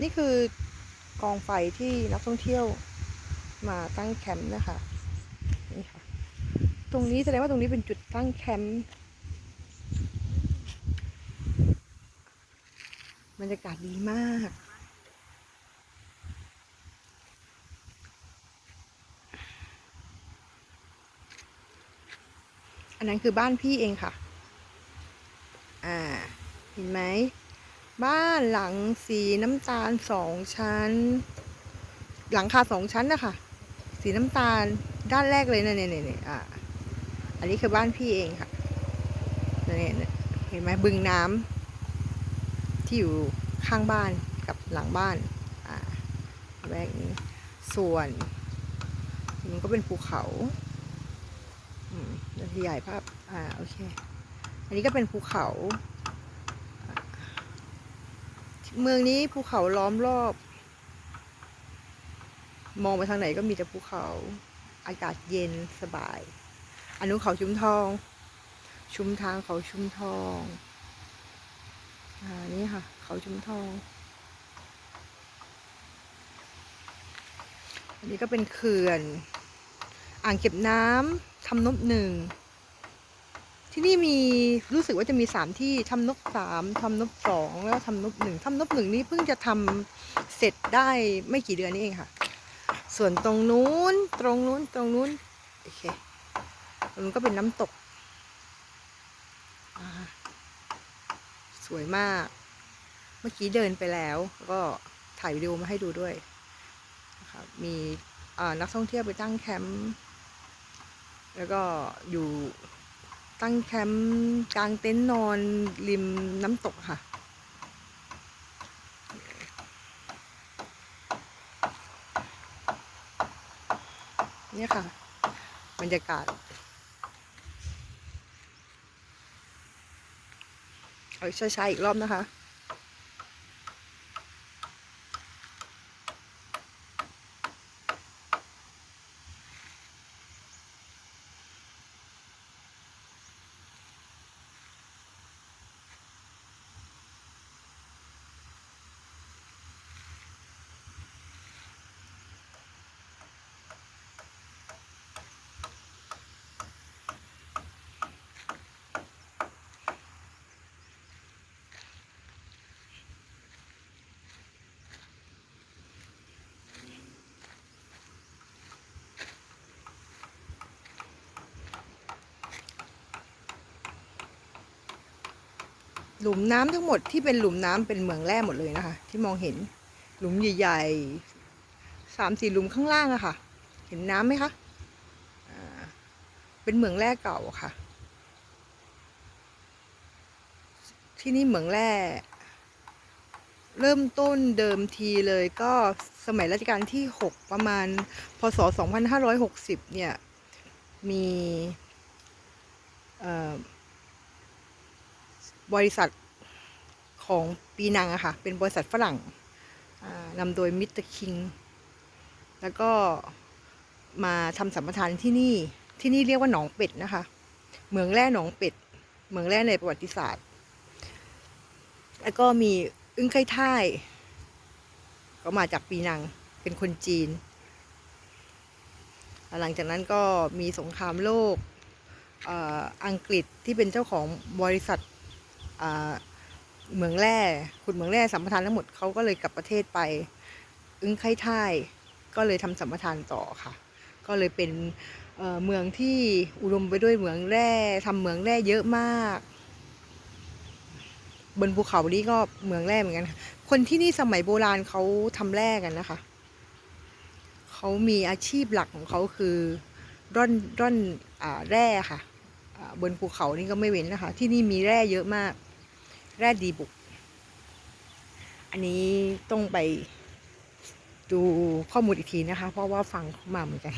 นี่คือกองไฟที่นักท่องเที่ยวมาตั้งแคมป์นะคะนี่ค่ะ ตรงนี้แสดงว่าตรงนี้เป็นจุดตั้งแคมป์บรรยากาศดีมากอันนั้นคือบ้านพี่เองค่ะ อ่า เห็นไหม บ้านหลังสีน้ำตาลสองชั้น หลังคาสองชั้นนะคะสีน้ำตาลด้านแรกเลยเนี่ยเนี่ยเนี่ยอ่าอันนี้คือบ้านพี่เองค่ะเนี่ยเห็นไหมบึงน้ำที่อยู่ข้างบ้านกับหลังบ้านอ่าแวกนี้ ส่วนมันก็เป็นภูเขาอืมเดี๋ยวขยายภาพอ่าโอเค อันนี้ก็เป็นภูเขา เมืองนี้ภูเขาล้อมรอบ มองไปทางไหนก็มีแต่ภูเขา อากาศเย็นสบายอันนู้นเขาชุมทอง ชุมทางเขาชุมทองอ่านี่ค่ะ เขาชุมทอง อันนี้ก็เป็นเขื่อน อ่างเก็บน้ำทำนบหนึ่ง ที่นี่มีรู้สึกว่าจะมีสามที่ทำนบสามทำนบสองแล้วทำนบหนึ่งทำนบหนึ่งนี่เพิ่งจะทำเสร็จได้ไม่กี่เดือนนี้เองค่ะ ส่วนตรงนู้นตรงนู้นตรงนู้นโอเคตรงนู้นก็เป็นน้ำตก สวยมาก เมื่อกี้เดินไปแล้วก็ถ่ายวิดีโอมาให้ดูด้วยนะคะมีนักท่องเที่ยวไปตั้งแคมป์แล้วก็อยู่ ตั้งแคมป์กลางเต็นท์นอนริมน้ำตกค่ะ เนี่ยค่ะ บรรยากาศเอาช้าๆอีกรอบนะคะ หลุมน้ำทั้งหมดที่เป็นหลุมน้ำเป็นเหมืองแร่หมดเลยนะคะ ที่มองเห็นหลุมใหญ่ๆสามสี่หลุมข้างล่างอะค่ะ เห็นน้ำไหมคะเป็นเหมืองแร่เก่าค่ะ ที่นี่เหมืองแร่เริ่มต้นเดิมทีเลยก็สมัยรัชกาลที่ 6 ประมาณ พศ 2560 เนี่ย มีเอ่อ บริษัทของปีนังอะค่ะ เป็นบริษัทฝรั่งนำโดยมิสเตอร์คิง แล้วก็มาทำสัมปทานที่นี่ ที่นี่เรียกว่าหนองเป็ดนะคะ เหมืองแร่หนองเป็ด เหมืองแร่ในประวัติศาสตร์ แล้วก็มีอึ้งไข่ท่าย ก็มาจากปีนัง เป็นคนจีน หลังจากนั้นก็มีสงครามโลกออังกฤษที่เป็นเจ้าของบริษัท เหมืองแร่ขุดเหมืองแร่สัมปทานทั้งหมดเขาก็เลยกลับประเทศไป อึ้งไข่ท่ายก็เลยทำสัมปทานต่อค่ะ ก็เลยเป็นเมืองที่อุดมไปด้วยเหมืองแร่ทำเหมืองแร่เยอะมาก บนภูเขานี้ก็เหมืองแร่เหมือนกันคนที่นี่สมัยโบราณเขาทำแร่กันนะคะเขามีอาชีพหลักของเขาคือร่อนร่อนอแร่ค่ะบนภูเขานี่ก็ไม่เว้นนะคะ ที่นี่มีแร่เยอะมาก แร่ดีบุก อันนี้ต้องไปดูข้อมูลอีกทีนะคะ เพราะว่าฟังเขามาเหมือนกัน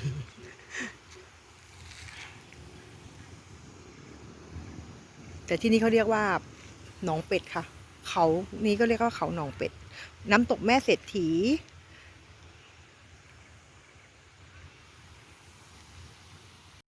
แต่ที่นี่เขาเรียกว่า หนองเป็ดค่ะ เขานี่ก็เรียกว่าเขาหนองเป็ด น้ำตกแม่เศรษฐี